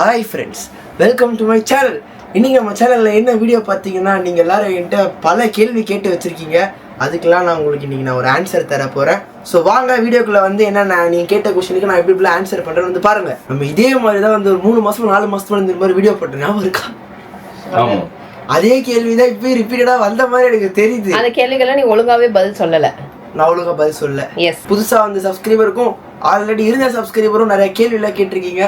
Hi friends welcome to my channel இன்னைக்கு நம்ம சேனலில் என்ன வீடியோ பார்த்தீங்கன்னா நீங்கள் எல்லாரும் என்கிட்ட பல கேள்வி கேட்டு வச்சுருக்கீங்க. அதுக்கெல்லாம் நான் உங்களுக்கு இன்னைக்கு நான் ஒரு ஆன்சர் தர போகிறேன் ஸோ வாங்க வீடியோக்குள்ள வந்து என்ன நான் நீங்கள் கேட்ட கொஸ்டினுக்கு நான் எப்படி இப்படி ஆன்சர் பண்ணுறேன்னு வந்து பாருங்கள் நம்ம இதே மாதிரி தான் வந்து ஒரு மூணு மாதம் நாலு மாதம் இந்த மாதிரி வீடியோ போட்டேன் ஞாபகம் இருக்கா? ஆமா. அதே கேள்வி தான் இப்போ ரிப்பீட்டடாக வந்த மாதிரி எனக்கு தெரியுது. அந்த கேள்விக்கெல்லாம் நீ ஒழுங்காவே பதில் சொல்லல. நான் ஒழுங்கா பதில் சொல்ல எஸ் புதுசாக வந்து சப்ஸ்கிரைபருக்கும் ஆல்ரெடி இருந்த சப்ஸ்கிரைபரும் நிறைய கேள்வியெல்லாம் கேட்டிருக்கீங்க.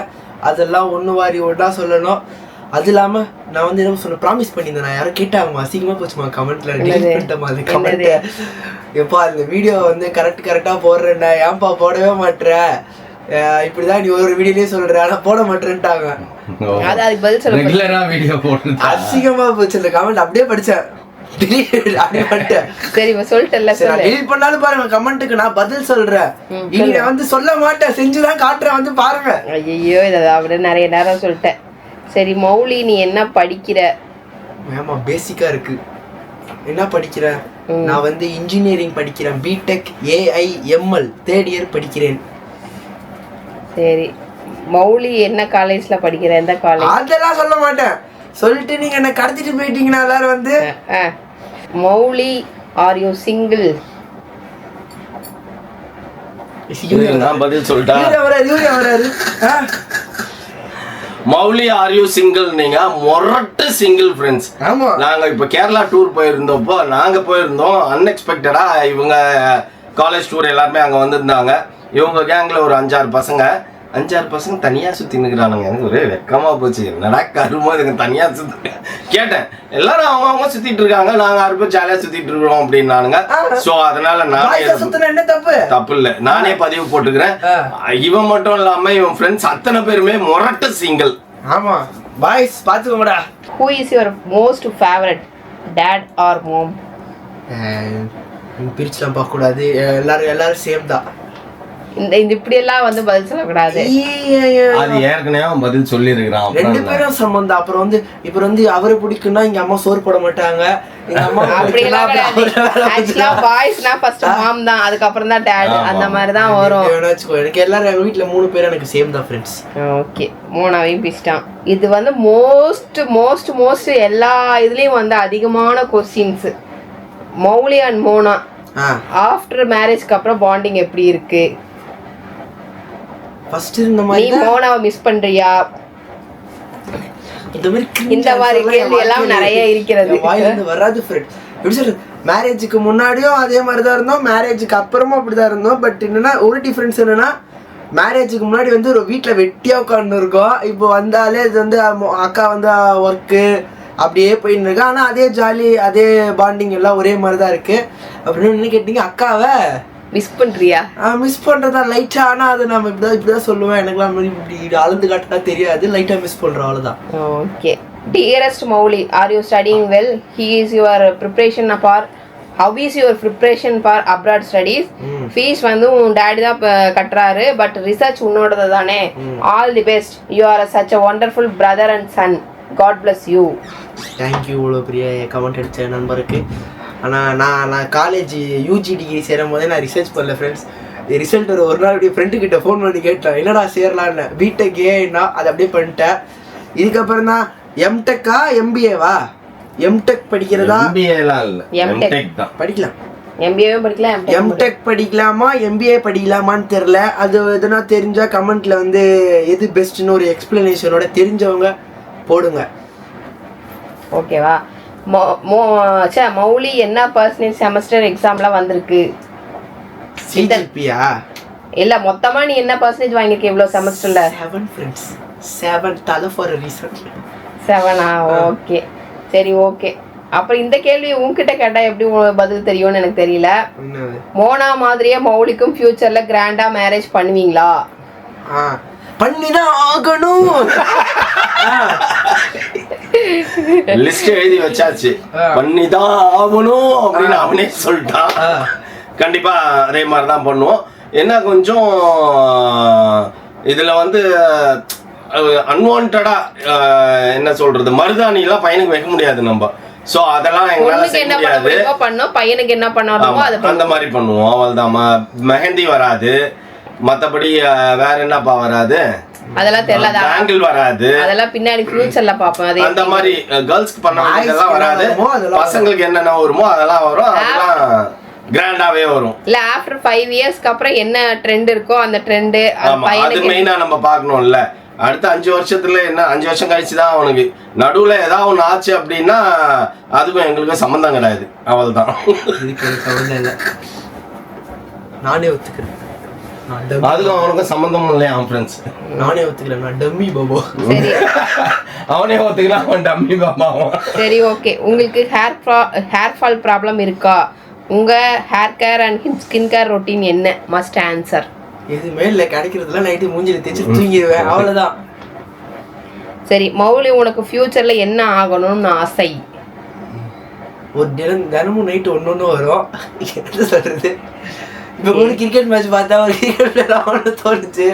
அதெல்லாம் ஒன்று வாரி ஒன்றா சொல்லணும். அது இல்லாமல் நான் வந்து என்ன சொல்ல ப்ராமிஸ் பண்ணியிருந்தேன். நான் யாரும் கேட்டாங்க அசிங்கமாக போச்சுமா கமெண்ட்ல? டெலிட் பண்ணிட்டேமா? கமெண்ட்டை எப்பா அந்த வீடியோ வந்து கரெக்ட் கரெக்டாக போடுறேன்டா. ஏன்பா போடவே மாட்ற? அஹ் இப்படிதான் நீ ஒரு வீடியோலயே சொல்ற ஆனா போட மாட்டேன்ட்டாங்க. அது அதுக்கு பதில் சொல்ல ரெகுலரா வீடியோ போட்டு அசிங்கமா போச்சு இந்த கமெண்ட் அப்படியே படிச்சேன். அப்படியே பண்ணிட்டேன் சரி சொல்லிட்டல delete பண்ணாலும் பாருங்க கமெண்ட்டுக்கு நான் பதில் சொல்றேன். நான் வந்து சொல்ல மாட்டேன் செஞ்சுதான் காட்டுறேன் வந்து பாருங்க. ஐயோ இதை அப்படியே நிறைய நேரம் சொல்லிட்டேன். சரி மௌலி நீ என்ன படிக்கிற? மேமா பேசிக்கா இருக்கு. என்ன படிக்கிறேன் நான் வந்து இன்ஜினியரிங் படிக்கிறேன் BTech AI ML third year படிக்கிறேன். சரி மௌலி என்ன காலேஜ்ல படிக்கிற எந்த காலேஜ் அதெல்லாம் சொல்ல மாட்டேன். சொல்லிட்டு நீங்க என்ன கடத்திட்டு போயிட்டீங்கன்னா எல்லாரும் வந்து மௌலி ஆர் யூ சிங்கிள் பதில் சொல்லிட்டா? யூரியா வராரு யூரியா வராரு ஆ? மௌலி ஆர் யூ சிங்கிள் நீங்க? மொரட்டு சிங்கிள் ஃப்ரெண்ட்ஸ் ஆமா. நாங்க இப்ப கேரளா டூர் போயிருந்தப்போ நாங்க போயிருந்தோம். அன்எக்ஸ்பெக்டடா இவங்க காலேஜ் டூர் எல்லாருமே அங்க வந்திருந்தாங்க. இவங்க கேங்ல ஒரு அஞ்சாறு பசங்க. அஞ்சாறு பசங்க தனியா சுத்தி நிக்கிறானுங்க. எனக்கு ஒரே வெக்கமா போச்சு. என்னடா கருமோ இதுங்க தனியா சுத்தி கேட்டேன். எல்லாரும் அவங்க அவங்க சுத்திட்டு இருக்காங்க. நாங்க ஆறு பேர் ஜாலியா சுத்திட்டு இருக்கிறோம் அப்படின்னானுங்க. சோ அதனால நானே பாய்ஸா சுத்தினா என்ன தப்பு? தப்பு இல்ல நானே பதிவு போட்டுக்கிறேன். இவன் மட்டும் இல்லாம இவன் ஃப்ரெண்ட்ஸ் அத்தனை பேருமே மொரட்டு சிங்கிள் ஆமா. Boys பாத்துக்கோங்கடா who is your most favourite dad or mom பிரிச்சுலாம் பார்க்க கூடாது எல்லாரும் எல்லாரும் சேம் தான். இந்த இந்த இப்படி எல்லாம் வந்து பதில் சொல்லக்கூடாது. அது ஏற்கனவே அவன் பதில் சொல்லி இருக்கிறான் ரெண்டு பேரும் சம்பந்தம் அப்புறம் வந்து இப்ப வந்து அவரை பிடிக்கும்னா இங்க அம்மா சோறு போட மாட்டாங்க. அதுக்கப்புறம் தான் டேட். அந்த மாதிரி தான் வரும். எனக்கு எல்லாரும் வீட்ல மூணு பேரும் எனக்கு சேம் தான் ஃப்ரெண்ட்ஸ் ஓகே மூணாவையும் பிச்சிட்டான் இது வந்து மோஸ்ட் மோஸ்ட் மோஸ்ட் எல்லா இதுலேயும் வந்து அதிகமான questions Mouli and Mona. After மேரேஜ்க்கு அப்புறம் பாண்டிங் எப்படி இருக்கு? ஃபர்ஸ்ட் இருந்த நீ மாதிரி தான். மோனாவை மிஸ் பண்றியா? இந்த மாதிரி இந்த மாதிரி கேள்வி எல்லாம் நிறைய இருக்கிறது. என் வாயில இருந்து வராது ஃப்ரெண்ட் எப்படி சொல்றது? மேரேஜுக்கு முன்னாடியும் அதே மாதிரி தான் இருந்தோம். மேரேஜுக்கு அப்புறமும் அப்படிதான் இருந்தோம். பட் என்னன்னா ஒரு டிஃபரன்ஸ் என்னன்னா மேரேஜுக்கு முன்னாடி வந்து ஒரு வீட்டில் வெட்டியா உட்காந்து இருக்கோம். இப்போ வந்தாலே இது வந்து அக்கா வந்து ஒர்க்கு அப்படியே போயின்னு இருக்கா ஆனால் அதே ஜாலி அதே பாண்டிங் எல்லாம் ஒரே மாதிரி தான் இருக்கு. அப்படின்னு என்ன கேட்டீங்க? அக்காவை? மிஸ் பண்றியா? மிஸ் பண்ணுறதா லைட்டாக ஆனால் அது நம்ம இப்படி தான் இப்படி தான் சொல்லுவேன் எனக்குலாம் இப்படி அளந்து காட்டினா தெரியாது. லைட்டாக மிஸ் பண்ணுறோம் அவ்வளோதான் okay dearest Mouli are you studying well he is your preparation for how is your preparation for abroad studies fees வந்து உன் டேடி தான் கட்டுறாரு பட் ரிசர்ச் உன்னோடது தானே? All the best you are such a wonderful brother and son god bless you thank you இவ்வளோ பெரிய comment அடித்த நண்பருக்கு. ஆனால் நான் நான் காலேஜ் யூஜி டிகிரி சேரும் போதே நான் ரிசர்ச் பண்ணல ஃப்ரெண்ட்ஸ் ரிசல்ட் ஒரு ஒரு நாள் அப்படியே ஃப்ரெண்டு கிட்ட ஃபோன் பண்ணி கேட்டேன் என்னடா சேரலான்னு? பிடெக் ஏன்னா அதை அப்படியே பண்ணிட்டேன். இதுக்கப்புறம் தான் எம்டெக்கா எம்பிஏவா எம்டெக் படிக்கிறதா? எம்பிஏலாம் இல்ல. எம்டெக் தான். படிக்கலாம். எம்பிஏவே படிக்கலாம் எம்டெக் படிக்கலாமா. எம்பிஏ படிக்கலாமான்னு தெரில அது எதுனா தெரிஞ்சா கமெண்ட்ல வந்து எது பெஸ்ட்னு ஒரு எக்ஸ்பிளனேஷனோட தெரிஞ்சவங்க போடுங்க. ஓகேவா மோ மோ ச்சே மௌலி என்ன பர்சனேஜ் செமஸ்டர் எக்ஸாம்லாம் வந்திருக்கு? சிஜிபியா இல்ல மொத்தமா நீ என்ன பர்சன்டேஜ் வாங்கியிருக்க இவ்வளோ செமஸ்டர்ல செவன் ஃப்ரெண்ட்ஸ் செவன் தலை ஃபார் ரீசன் செவனா ஓகே. சரி ஓகே. அப்புறம் இந்த கேள்வி உன்கிட்ட கேட்டா எப்படி பதில் தெரியும்னு எனக்கு தெரியல. மோனா மாதிரியே மௌலிக்கும் ஃபியூச்சர்ல கிராண்டா மேரேஜ் பண்ணுவீங்களா? பண்ணிதான் ஆகணும். லிஸ்ட் எழுதி வச்சாச்சு. பண்ணிதான் ஆகணும் அப்படின்னு அவனே சொல்லிட்டான். கண்டிப்பா அதே மாதிரி தான் பண்ணுவோம். என்ன கொஞ்சம் இதுல வந்து அன்வான்டா என்ன சொல்றது மருதாணி எல்லாம் பையனுக்கு வைக்க முடியாது நம்ம. சோ அதெல்லாம் எங்களால செய்ய முடியாது. பண்ணோம் பையனுக்கு என்ன அதை அந்த மாதிரி பண்ணுவோம். அவள் தான் மெஹந்தி வராது. மத்தபடி அஹ், வேற என்னப்பா வராது? அதெல்லாம் தெரியல அது- ஆங்கிள் வராது. அதெல்லாம் பின்னாடி ஃபியூச்சர்ல பாப்போம். அது அந்த மாதிரி கேர்ள்ஸ்க்கு பண்ண க்கு வராது. அதெல்லாம் பசங்களுக்கு என்னென்ன வருமோ அதெல்லாம் வரும். அதெல்லாம் கிராண்டாவே வரும். இல்ல ஆஃப்டர் ஃபைவ் இயர்ஸ்க்கு அப்புறம் என்ன ட்ரெண்ட் இருக்கோ அந்த ட்ரெண்ட் அது மெயினா நம்ம பார்க்கணும்ல. அடுத்த அஞ்சு வருஷத்துல என்ன அஞ்சு வருஷம் கழிச்சு தான் அவனுக்கு. நடுவுல ஏதாவது ஒண்ணு ஆச்சு அப்படின்னா அதுக்கும் எங்களுக்கும் சம்மந்தம் கிடையாது. கவலை இல்லை. நானே ஒத்துக்கிறேன். அதுக்கும் அவனுக்கும் சம்மந்தம் இல்லையா அவன் ஃப்ரெண்ட்ஸ் நானே ஒத்துக்கிறேன் நான் டம்மி பாபோ. சரி. அவனே ஒத்துக்கலாம் அவன் டம்மி பாப்பாவும் சரி ஓகே உங்களுக்கு ஹேர் ஹேர் ஃபால் ப்ராப்ளம் இருக்கா? உங்க hair care and skin care routine என்ன? மஸ்ட் ஆன்சர் எதுவுமே இல்லை கிடைக்கிறதுல நைட்டு மூஞ்சில தேய்ச்சி தூங்கிடுவேன் அவ்வளோதான் சரி மௌலி உனக்கு ஃபியூச்சர்ல என்ன ஆகணும்னு ஆசை? ஒரு தினம் தினமும் நைட்டு ஒன்று ஒன்று வரும். என்ன சொல்றது? இப்போ கூட கிரிக்கெட் மேட்ச் பார்த்தா ஒரு கிரிக்கெட் பிளேயர் ஆகணும்னு தோணுச்சு.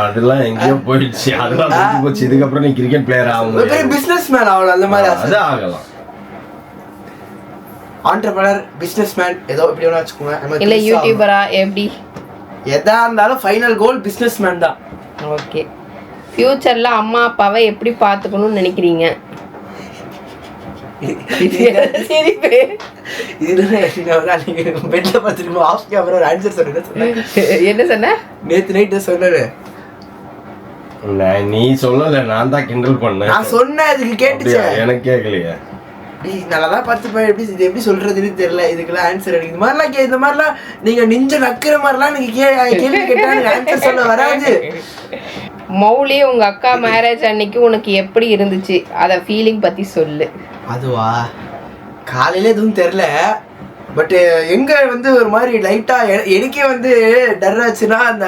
அதெல்லாம் எங்கேயோ போயிடுச்சு. அதெல்லாம் முடிஞ்சு போச்சு. இதுக்கப்புறம் நீ கிரிக்கெட் பிளேயர் ஆக ஒரு பெரிய பிஸ்னஸ் மேன் ஆகணும் அந்த மாதிரி அது ஆகலாம் ஆண்டர்பனர் பிஸ்னஸ் மேன் ஏதோ இப்படி வேணா வச்சுக்கோங்க. இல்ல யூடியூபரா எப்படி. எதா இருந்தாலும் ஃபைனல் கோல் பிஸ்னஸ் மேன் தான். ஓகே. ஃபியூச்சர்ல அம்மா அப்பாவை எப்படி பார்த்துக்கணும்னு நினைக்கிறீங்க? சிரிப்பு. இதுதான் நீங்க பெட்ல பார்த்துட்டு ஆஃப் கேமரா ஒரு ஆன்சர் சொன்னேன் என்ன சொன்ன? நேத்து நைட்டு சொன்னாரு நான் நீ சொல்லல நான் தான் கிண்டல் பண்ணேன். நான் சொன்னேன் இதுக்கு கேட்டுச்சு? எனக்கு கேட்கலையே. நல்லா தான் பார்த்துப்பேன் எப்படி இது எப்படி சொல்றதுன்னு தெரியல இதுக்கெல்லாம் ஆன்சர் எனக்கு. இந்த மாதிரிலாம் கே இந்த மாதிரிலாம் நீங்க நிஞ்ச நக்கிற மாதிரிலாம் நீங்க கே கேள்வி கேட்டா எனக்கு ஆன்சர் சொல்ல வராது. மௌலி உங்க அக்கா மேரேஜ் அன்னைக்கு உனக்கு எப்படி இருந்துச்சு? அத ஃபீலிங் பத்தி சொல்லு. அதுவா? காலையில எதுவும் தெரில பட் எங்க வந்து ஒரு மாதிரி லைட்டா எனக்கே வந்து டர் ஆச்சுன்னா அந்த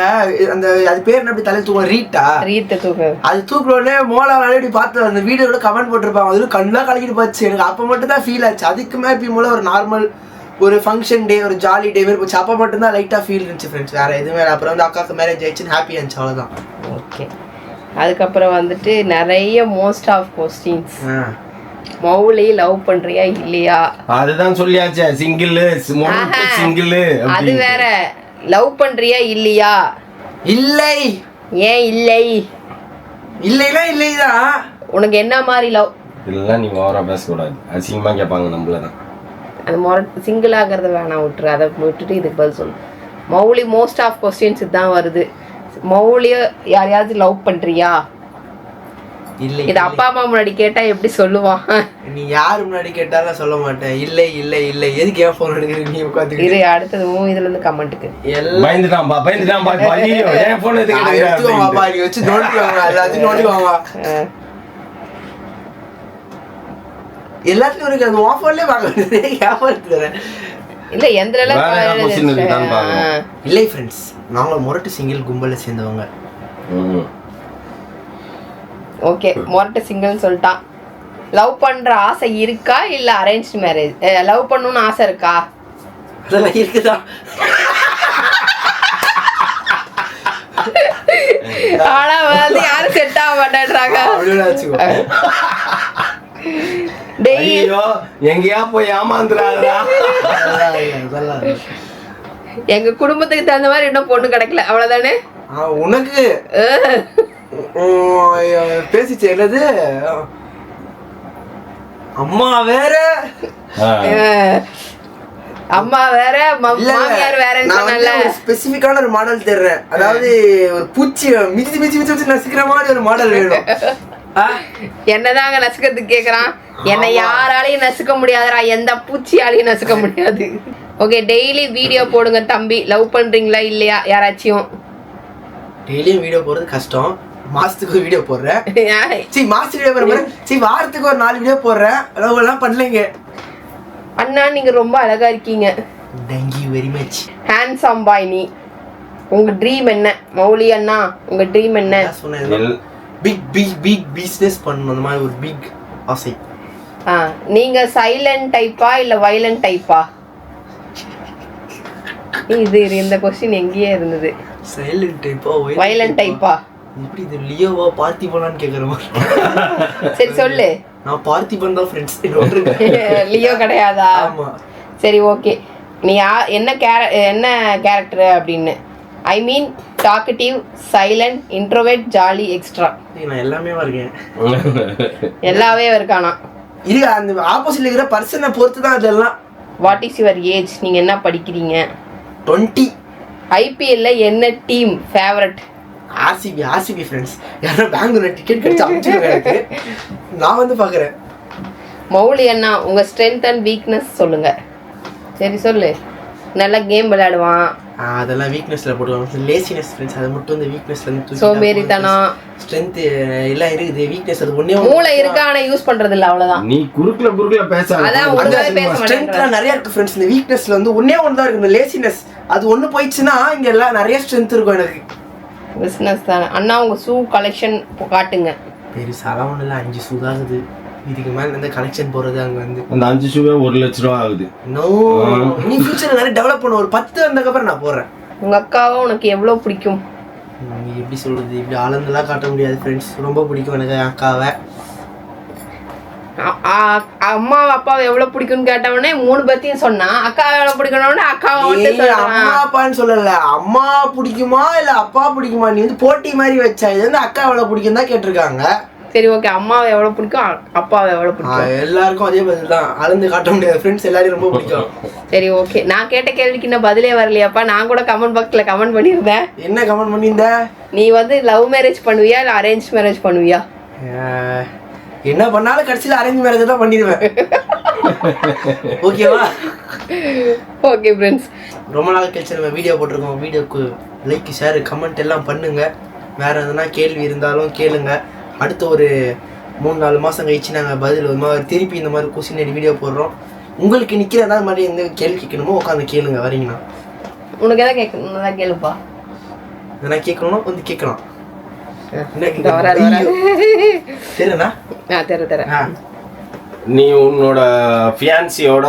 அந்த அது பேர் என்ன அப்படி தலையில் தூக்கம் ரீட்டா? ரீத்த தூக்கு. அது தூக்குன உடனே மோலா இப்படி பார்த்து அந்த வீடியோட கமெண்ட் போட்டிருப்பாங்க. அதில் கண்ணெலாம் கலக்கிட்டு போச்சு. எனக்கு அப்போ மட்டும் தான் ஃபீல் ஆச்சு. அதுக்கு மேலே இப்போ மூலம் ஒரு நார்மல் ஒரு ஃபங்க்ஷன் டே ஒரு ஜாலி டே மாதிரி போச்சு. அப்போ மட்டும் தான் லைட்டாக ஃபீல் இருந்துச்சு ஃப்ரெண்ட்ஸ் வேற எதுவுமே இல்லை. அப்புறம் வந்து அக்காவுக்கு மேரேஜ் ஆயிடுச்சுன்னு ஹாப்பி ஆச்சு அவ்வளோதான் ஓகே அதுக்கப்புறம் வந்துட்டு நிறைய most of questions Mouli love பண்றியா இல்லையா? அதுதான் சொல்லியாச்சே சிங்கிள். சிங்கிள் அது வேற. லவ் பண்றியா இல்லையா? இல்லை. ஏன் இல்லை? இல்லைன்னா இல்லை தான் உனக்கு என்ன மாதிரி லவ் இதெல்லாம் நீ ஓவரா பேசக்கூடாது. அசிங்கமா கேட்பாங்க நம்மள தான் அந்த மொர சிங்கிள் ஆகிறத வேணாம் விட்டுரு. அதை விட்டுட்டு இதுக்கு பதில் சொல்லு. மௌலி மோஸ்ட் ஆஃப் கொஸ்டின்ஸ் தான் வருது. மௌலிய யாரையாவது லவ் பண்றியா? இல்லை இது அப்பா அம்மா முன்னாடி கேட்டா எப்படி சொல்லுவான்? நீ யார் முன்னாடி கேட்டாலும் நான் சொல்ல மாட்டேன். இல்லை இல்லை இல்லை. எதுக்கு ஏன் ஃபோன் எடுக்கிற? நீ உட்காந்து இது அடுத்தது மூ இதுல இருந்து கமெண்ட்டுக்கு எல்லாம் பயந்துட்டான்பா பயந்துட்டான்பா. இப்ப ஐயோ என் போன் எடுத்து நீ வச்சு நோண்டி வாங்க எல்லாத்தையும் நோண்டி வாங்க எல்லாத்துலயும் இருக்கு. அது ஆஃபர்லயே வாங்க வியாபாரத்து தரேன் இல்ல. இல்லை ஃப்ரெண்ட்ஸ் நாங்கள் முரட்டு சிங்கிள் கும்பலில் சேர்ந்தவங்க. ஓகே மொரட்ட சிங்கிள்னு சொல்லிட்டான். லவ் பண்ற ஆசை இருக்கா? இல்ல அரேஞ்ச் மேரேஜ் லவ் பண்ணணும்னு ஆசை இருக்கா? அதெல்லாம் இருக்குதா? ஆனா வந்து யாரும் செட் ஆக மாட்டேன்றாங்க. ஐயோ எங்கேயா போய் இல்லை. எங்க குடும்பத்துக்கு தகுந்த மாதிரி இன்னும் பொண்ணு கிடைக்கல. அவ்வளவுதானே? ஆ, உனக்கு? பேசிச்சு என்னது? அம்மா வேற? அம்மா வேற. மாமியார் வேறன்னு வந்து சொன்னல ஒரு ஸ்பெசிஃபிக்கான ஒரு மாடல் தேடுறேன். அதாவது ஒரு பூச்சி மிதி மிதி மிதி மிதி நசுக்கிற மாதிரி ஒரு மாடல் வேணும்? என்னதாங்க நசுக்கிறதுக்கு கேக்குறான்? என்னை யாராலையும் நசுக்க முடியாதுடா எந்த பூச்சியாலையும் நசுக்க முடியாது. ஓகே டெய்லி வீடியோ போடுங்க தம்பி. லவ் பண்றீங்களா இல்லையா யாராச்சும்? டெய்லியும் வீடியோ போடுறது கஷ்டம். மாசத்துக்கு ஒரு வீடியோ போடுறேன் சரி மாசத்துக்கு வீடியோ போடுறேன் சரி வாரத்துக்கு ஒரு நாலு வீடியோ போடுறேன் அளவு எல்லாம் பண்ணலைங்க. அண்ணா நீங்க ரொம்ப அழகா இருக்கீங்க. Thank you very much handsome boy நீ. உங்க ட்ரீம் என்ன? மௌலி அண்ணா உங்க ட்ரீம் என்ன? சொன்னேன் பிக் பிக் பிக் பிஸ்னஸ் பண்ணணும் அந்த மாதிரி ஒரு பிக் ஆசை. ஆ நீங்க சைலண்ட் டைப்பா இல்ல வைலண்ட் டைப்பா இது இந்த கொஸ்டின் எங்கேயே இருந்தது. சைலண்ட் டைப்பா வைலண்ட் டைப்பா எப்படி இது லியோவா பார்த்திபனான்னு கேட்குற மாதிரி? சரி சொல்லு. நான் பார்த்திபன் தான் ஃப்ரெண்ட்ஸ் லியோ கிடையாதா? ஆமா. சரி ஓகே நீ என்ன கேர என்ன கேரக்டர் அப்படின்னு? I mean talkative silent introvert jolly extra நான் எல்லாமே இருக்கேன். எல்லாவே இருக்கானா? இது அந்த ஆப்போசிட்ல இருக்கிற பர்சனை பொறுத்து தான் அதெல்லாம் வாட் இஸ் யுவர் ஏஜ் நீங்க என்ன படிக்கிறீங்க? டுவெண்ட்டி ஐபிஎல்ல என்ன team favourite RCB RCB friends யாரோ பெங்களூர்ல டிக்கெட் கிடைச்சு நான் வந்து பார்க்குறேன் மௌலி அண்ணா உங்க ஸ்ட்ரென்த் அண்ட் வீக்னஸ் சொல்லுங்க. சரி சொல்லு. நல்லா கேம் விளையாடுவான். அதெல்லாம் வீக்னஸ்ல போட்டுருவாங்க லேசினஸ் ஃப்ரெண்ட்ஸ் அது மட்டும் இந்த வீக்னஸ்ல இருந்து சோம்பேறித்தனம். ஸ்ட்ரென்த் எல்லாம் இருக்குது. வீக்னஸ் அது ஒண்ணே மூளை இருக்கு. ஆனா யூஸ் பண்றது இல்ல அவ்வளவுதான். நீ குறுக்குல குறுக்குல பேச ஸ்ட்ரென்த்லாம் நிறைய இருக்கு ஃப்ரெண்ட்ஸ் இந்த வீக்னஸ்ல வந்து ஒண்ணே ஒன்று தான் இருக்கு. இந்த லேசினஸ் அது ஒண்ணு போயிடுச்சுன்னா இங்க எல்லாம் நிறைய ஸ்ட்ரென்த் இருக்கும் எனக்கு. பிஸ்னஸ் தானே. அண்ணா உங்க ஷூ கலெக்ஷன் காட்டுங்க. பெருசாலாம் ஒன்றும் இல்லை அஞ்சு சுதாகுது இதுக்கு மேல இந்த கனெக்ஷன் போறது அங்க வந்து. அந்த அஞ்சு ஷூவே ஒரு லட்ச ரூபா ஆகுது. நோ நீ ஃபியூச்சர்ல நிறைய டெவலப் பண்ண. ஒரு பத்து வந்ததுக்கப்புறம் நான் போடுறேன் உங்க அக்காவை உனக்கு எவ்வளவு பிடிக்கும்? நீ எப்படி சொல்றது? இப்படி ஆளந்தெல்லாம் காட்ட முடியாது ஃப்ரெண்ட்ஸ் ரொம்ப பிடிக்கும் எனக்கு என் அக்காவை. அம்மா அப்பாவை எவ்வளவு பிடிக்கும்னு கேட்டவொடனே மூணு பேர்த்தையும் சொன்னான் அக்கா எவ்வளவு பிடிக்கணும்னு அக்காவை அம்மா அப்பான்னு சொல்லல. அம்மா பிடிக்குமா இல்ல அப்பா பிடிக்குமா? நீ வந்து போட்டி மாதிரி வச்சா இது வந்து அக்கா எவ்வளவு பிடிக்கும் தான் கேட்டிருக்காங்க. சரி ஓகே அம்மாவை எவ்வளவு பிடிக்கும்? அப்பாவை எவ்வளவு ஆ, பிடிக்கும்? எல்லாருக்கும் அதே பதில் தான். அளந்து காட்ட முடியாது. ஃப்ரெண்ட்ஸ் எல்லாரையும் ரொம்ப பிடிக்கும். சரி ஓகே நான் கேட்ட கேள்விக்கு இன்னும் பதிலே வரலையாப்பா. நான் கூட கமெண்ட் பாக்ஸ்ல கமெண்ட் பண்ணியிருந்தேன். என்ன கமெண்ட் பண்ணியிருந்த? நீ வந்து லவ் மேரேஜ் பண்ணுவியா? இல்ல அரேஞ்ச் மேரேஜ் பண்ணுவியா? என்ன பண்ணாலும் கடைசியில் அரேஞ்ச் மேரேஜ் தான் பண்ணிடுவேன். ஓகேவா ஓகே ஃப்ரெண்ட்ஸ் ரொம்ப நாள் கழிச்சு நம்ம வீடியோ போட்டிருக்கோம். வீடியோக்கு லைக் ஷேர் கமெண்ட் எல்லாம் பண்ணுங்க. வேற எதனா கேள்வி இருந்தாலும் கேளுங்க. அடுத்த ஒரு மூணு நாலு மாதம் கழிச்சு நாங்கள் பதில் ஒரு மாதிரி திருப்பி இந்த மாதிரி கொஸ்டின் வீடியோ போடுறோம். உங்களுக்கு நிற்கிற ஏதாவது மாதிரி எந்த கேள்வி கேட்கணுமோ உட்காந்து கேளுங்க வரீங்கண்ணா உனக்கு எதாவது கேட்கணும் தான் கேளுப்பா. எதனா கேட்கணும்னா வந்து கேட்கலாம். என்ன இந்த வராது வராது. சரிண்ணா ஆ தெர தெர. ஆ. நீ உன்னோட ஃபியான்சியோட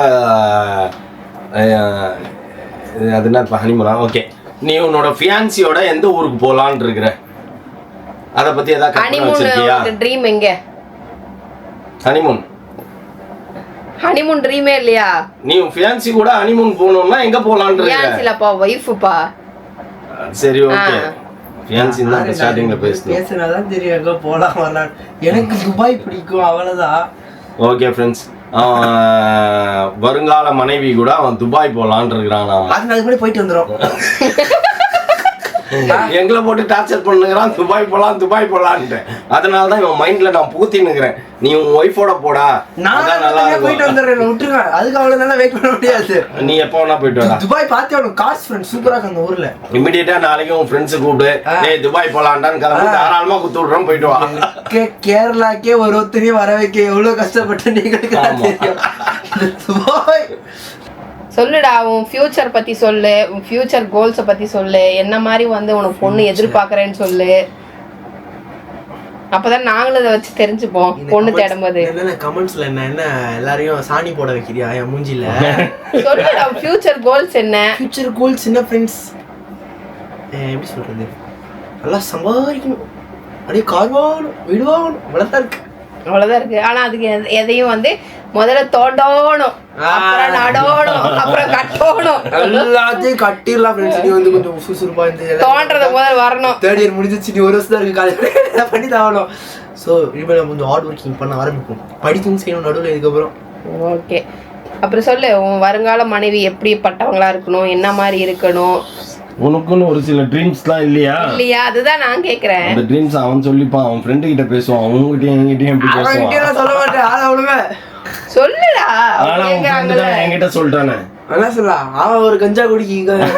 அது என்ன ஹனிமூனா ஓகே நீ உன்னோட ஃபியான்சியோட எந்த ஊருக்கு போலான்னு இருக்கிற? அத பத்தி ஏதாவது கற்பனை ஹனிமூன் வச்சிருக்கியா? ட்ரீம் எங்க? ஹனிமூன் ஹனிமூன் ட்ரீமே இல்லையா? நீ ஃபியான்சி கூட ஹனிமூன் போகணும்னா எங்க ஏன் சிலப்பா ஒய்ஃபுப்பா சரி ஓகே. ஃபியான்சி தான் ஸ்டார்டிங்ல பேசணும். பேசுனாதான் தெரியும் எங்க போலாம் வரலாம் எனக்கு துபாய் பிடிக்கும் அவ்வளவுதான். ஓகே ஃப்ரெண்ட்ஸ் வருங்கால மனைவி கூட அவன் துபாய் போலான்னு இருக்கிறான் நாம அது நாளைக்கு முன்னாடி போயிட்டு வந்துடும் எங்களை போட்டு டார்ச்சர் பண்ணுங்கிறான் துபாய் போலாம் துபாய் போலான்ட்டு. அதனால தான் இவன் மைண்ட்ல நான் பூத்தின்னு இருக்கிறேன் நீ உன் ஒய்ஃபோட போடா. நான் நல்லா போயிட்டு வந்துடுறேன் விட்டுருங்க. அதுக்கு அவ்வளவு நல்லா வெயிட் பண்ண முடியாது. நீ எப்போ வேணா போயிட்டு வாடா. துபாய் பார்த்தே அவனுக்கு காசு ஃப்ரெண்ட் சூப்பரா அந்த ஊர்ல. இமிடியேட்டா நாளைக்கு உன் ஃப்ரெண்ட்ஸ் கூப்பிடு. ஆ. டேய் துபாய் போலான்டான்னு கிளம்பி தாராளமா குத்து விடுறோம் போயிட்டு வா. கேரளாக்கே ஒரு ஒருத்தரையும் வர வைக்க எவ்வளவு கஷ்டப்பட்டு நீங்களுக்கு துபாய். சொல்லுடா உன் ஃபியூச்சர் பத்தி சொல்லு உன் ஃபியூச்சர் கோல்ஸை பத்தி சொல்லு என்ன மாதிரி வந்து உனக்கு பொண்ணு எதிர்பார்க்கறேன்னு சொல்லு. அப்பதான் நாங்களும் அதை வச்சு தெரிஞ்சுப்போம் பொண்ணு தேடும்போது. என்னென்ன கமெண்ட்ஸ்ல என்ன என்ன எல்லாரையும் சாணி போட வைக்கிறியா என் மூஞ்சில? சொல்லுடா ஃபியூச்சர் கோல்ஸ் என்ன? ஃபியூச்சர் கோல் சின்ன ஃப்ரெண்ட்ஸ் எப்படி சொல்றது? நல்லா சம்பாதிக்கணும். அப்படியே கார் வாங்கணும் வீடு வாங்கணும். இவ்வளவுதான் இருக்கு. அவ்வளவுதான் இருக்கு. ஆனா அதுக்கு எத- எதையும் வந்து முதல்ல தோண்டணும். அப்புறம் நடணும். அப்புறம் கட்டணும். எல்லாத்தையும் கட்டிடலாம் ஃப்ரெண்ட்ஸ் நீ வந்து கொஞ்சம் சுறுசுறுப்பா இந்த தோன்றத முதல்ல வரணும். தேர்ட் இயர் முடிஞ்சிச்சு நீ ஒரு வருஷம் தான் இருக்கு காலேஜ் பண்ணி தான் ஆகணும். ஸோ இனிமேல் நம்ம கொஞ்சம் ஹார்ட் ஒர்க்கிங் பண்ண ஆரம்பிக்கும் படிக்கவும் செய்யணும் நடுவில் இதுக்கப்புறம். ஓகே அப்புறம் சொல்லு உன் வருங்கால மனைவி எப்படிப்பட்டவங்களா இருக்கணும்? என்ன மாதிரி இருக்கணும்? உனக்குன்னு ஒரு சில ட்ரீம்ஸ்லாம் இல்லையா? இல்லையா? அதுதான் நான் கேக்குறேன். அந்த ட்ரீம்ஸ் அவன் சொல்லிப்பான் அவன் ஃப்ரெண்டு கிட்ட பேசுவான் அவங்ககிட்டயும் என்கிட்டயும் எப்படி பேசுவான்? சொல்ல மாட்டேன் விடுங்க. சொல்லுடா. என்கிட்ட சொல்லிட்டானே. என்ன அவன் ஒரு கஞ்சா குடிக்க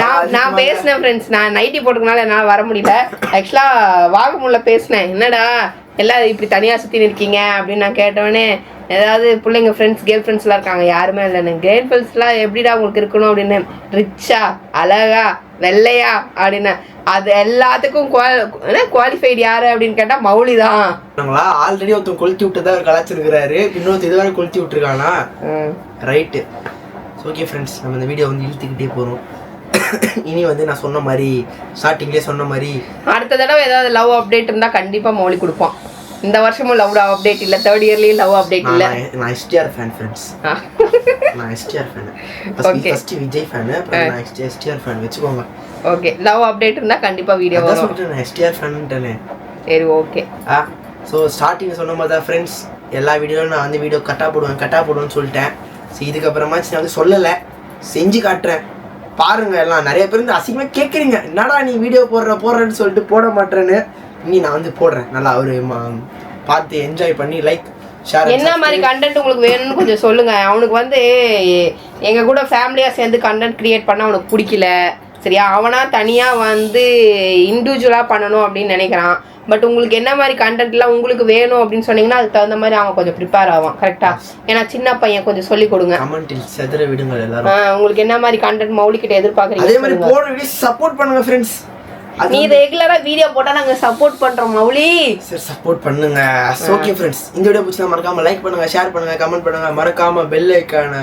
நான் நான் பேசினேன் ஃப்ரெண்ட்ஸ் நான் நைட்டி போட்டுக்கனால என்னால் வர முடியல. ஆக்சுவலாக வாகமுள்ள பேசினேன். என்னடா எல்லாம் இப்படி தனியாக சுற்றி இருக்கீங்க அப்படின்னு நான் கேட்டவொடனே ஏதாவது பிள்ளைங்க ஃப்ரெண்ட்ஸ் கேர்ள் ஃப்ரெண்ட்ஸ்லாம் இருக்காங்க. யாருமே இல்லைன்னு கேர்ள் ஃப்ரெண்ட்ஸ்லாம் எப்படிடா உங்களுக்கு இருக்கணும் அப்படின்னு. ரிச்சா அழகா வெள்ளையா அப்படின்னு. அது எல்லாத்துக்கும் குவாலிஃபைடு யாரு அப்படின்னு கேட்டால் மௌலி தான். ஆல்ரெடி ஒருத்தன் கொளுத்தி விட்டு ஒரு கலாச்சிருக்கிறாரு இன்னொருத்த இதுவரை கொளுத்தி விட்டுருக்கானா? ரைட்டு ஓகே ஃப்ரெண்ட்ஸ் நம்ம இந்த வீடியோ வந்து இழுத்துக்கிட்டே போகிறோம் இனி வந்து நான் சொன்ன மாதிரி ஸ்டார்டிங்லேயே சொன்ன மாதிரி அடுத்த தடவை ஏதாவது லவ் அப்டேட் இருந்தால் கண்டிப்பாக மௌலி கொடுப்போம் இந்த வருஷமும் லவ் அப்டேட் இல்லை. தேர்ட் இயர்லேயும் லவ் அப்டேட் இல்லை. நான் நான் எஸ்டிஆர் ஃபேன் ஃப்ரெண்ட்ஸ் நான் STR fan Okay. First Vijay fan அப்புறம் நான் எஸ்டிஆர் ஃபேன் வச்சுக்கோங்க. ஓகே லவ் அப்டேட் இருந்தா கண்டிப்பா வீடியோ வரும். சொல்லிட்டேன் எஸ்டிஆர் ஃபேன்ட்டேனே சரி ஓகே ஆ ஸோ ஸ்டார்டிங் சொன்ன மாதிரி தான் ஃப்ரெண்ட்ஸ் எல்லா வீடியோவும் நான் வந்து வீடியோ கட்டா போடுவேன் கட்டா போடுவேன்னு சொல்லிட்டேன். ஸோ இதுக்கப்புறமாச்சு நான் வந்து சொல்லலை. செஞ்சு காட்டுறேன். பாருங்க எல்லாம். நிறைய பேர் வந்து அசிங்கமாக கேட்குறீங்க என்னடா நீ வீடியோ போடுற போடுறேன்னு சொல்லிட்டு போட மாட்டேன்னு இனி நான் வந்து போடுறேன். நல்லா ஒரு பார்த்து என்ஜாய் பண்ணி லைக் என்ன மாதிரி கண்டென்ட் உங்களுக்கு வேணும்னு கொஞ்சம் சொல்லுங்க. அவனுக்கு வந்து எங்க கூட ஃபேமிலியா சேர்ந்து கண்டென்ட் கிரியேட் பண்ண அவனுக்கு பிடிக்கல. சரியா? அவனா தனியா வந்து இண்டிவிஜுவலா பண்ணணும் அப்படின்னு நினைக்கிறான். பட் உங்களுக்கு என்ன மாதிரி கண்டென்ட்லாம் உங்களுக்கு வேணும் அப்படின்னு சொன்னீங்கன்னா அதுக்கு தகுந்த மாதிரி அவன் கொஞ்சம் ப்ரிப்பேர் ஆவான். கரெக்டா ஏன்னா சின்ன பையன் கொஞ்சம் சொல்லி கொடுங்க. கமெண்டில் செதற விடுங்கள் எல்லாரும். ஆ, உங்களுக்கு என்ன மாதிரி கண்டென்ட் மௌலிக்கிட்ட அதே எதிர்பார்க்குறீங்க மாதிரி போன வீடியோ சப்போர்ட் பண்ணுங்க ஃப்ரெண்ட்ஸ் அது நீ ரெகுலரா வீடியோ போட்டா நாங்க சப்போர்ட் பண்றோம் மௌலி. சரி சப்போர்ட் பண்ணுங்க. ஓகே ஃப்ரெண்ட்ஸ் இந்த வீடியோ பிடிச்சா மறக்காம லைக் பண்ணுங்க ஷேர் பண்ணுங்க கமெண்ட் பண்ணுங்க. மறக்காம பெல் ஐக்கான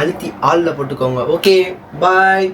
அழுத்தி ஆல்ல போட்டுக்கோங்க. Okay bye